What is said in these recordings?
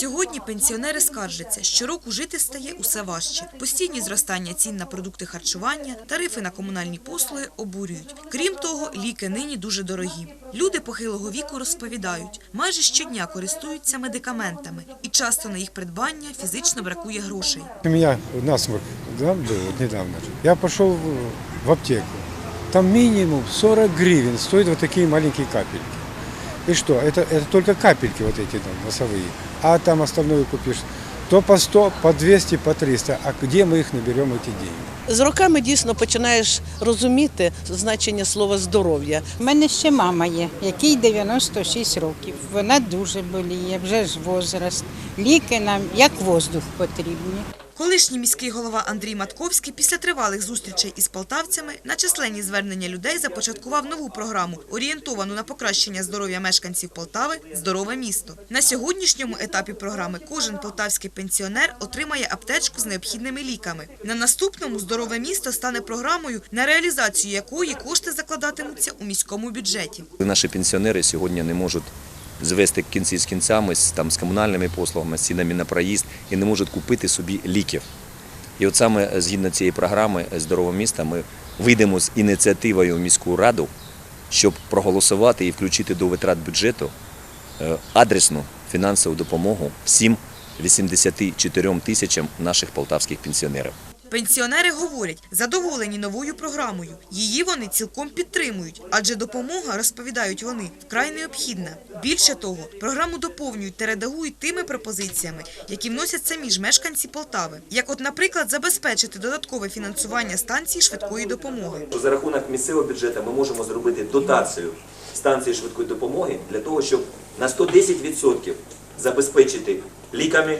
Сьогодні пенсіонери скаржаться, що року жити стає усе важче. Постійні зростання цін на продукти харчування, тарифи на комунальні послуги обурюють. Крім того, ліки нині дуже дорогі. Люди похилого віку розповідають, майже щодня користуються медикаментами, і часто на їх придбання фізично бракує грошей. У меня насморк да, вот недавно. Я пошел в- аптеку. Там минимум 40 гривен стоят вот такие маленькие капельки. И что? Это, это только капельки вот эти там носовые. А там остальное купишь то по 100, по 200, по 300. А где мы их наберем, эти деньги? З роками дійсно починаєш розуміти значення слова здоров'я. У мене ще мама є, якій 96 років. Вона дуже боліє, вже ж возраст. Ліки нам як воздух потрібні. Колишній міський голова Андрій Матковський після тривалих зустрічей із полтавцями на численні звернення людей започаткував нову програму, орієнтовану на покращення здоров'я мешканців Полтави «Здорове місто». На сьогоднішньому етапі програми кожен полтавський пенсіонер отримає аптечку з необхідними ліками. На наступному «Здорове місто» стане програмою, на реалізацію якої кошти закладатимуться у міському бюджеті. Наші пенсіонери сьогодні не можуть звести кінці з кінцями там, з комунальними послугами, з цінами на проїзд і не можуть купити собі ліків. І от саме згідно цієї програми «Здорове місто» ми вийдемо з ініціативою в міську раду, щоб проголосувати і включити до витрат бюджету е, адресну фінансову допомогу всім 84 тисячам наших полтавських пенсіонерів. Пенсіонери говорять, задоволені новою програмою. Її вони цілком підтримують, адже допомога, розповідають вони, вкрай необхідна. Більше того, програму доповнюють та редагують тими пропозиціями, які вносять самі ж мешканці Полтави. Як от, наприклад, забезпечити додаткове фінансування станцій швидкої допомоги. За рахунок місцевого бюджету ми можемо зробити дотацію станції швидкої допомоги для того, щоб на 110% забезпечити ліками,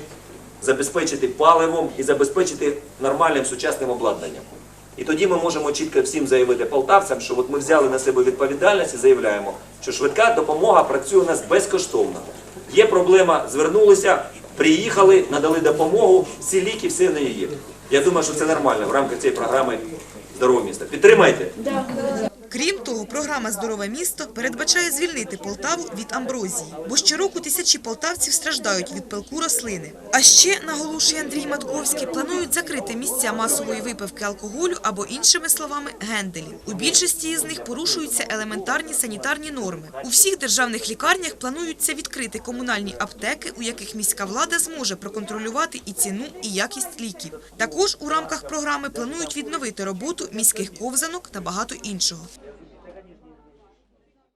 забезпечити паливом і забезпечити нормальним сучасним обладнанням. І тоді ми можемо чітко всім заявити полтавцям, що от ми взяли на себе відповідальність і заявляємо, що швидка допомога працює у нас безкоштовно. Є проблема, звернулися, приїхали, надали допомогу, всі ліки, все в неї є. Я думаю, що це нормально в рамках цієї програми здорове місто. Підтримайте. Крім того, програма Здорове місто передбачає звільнити Полтаву від амброзії, бо щороку тисячі полтавців страждають від пилку рослини. А ще, наголошує Андрій Матковський, планують закрити місця масової випивки алкоголю або іншими словами генделів. У більшості із них порушуються елементарні санітарні норми. У всіх державних лікарнях плануються відкрити комунальні аптеки, у яких міська влада зможе проконтролювати і ціну, і якість ліків. Також у рамках програми планують відновити роботу міських ковзанок та багато іншого.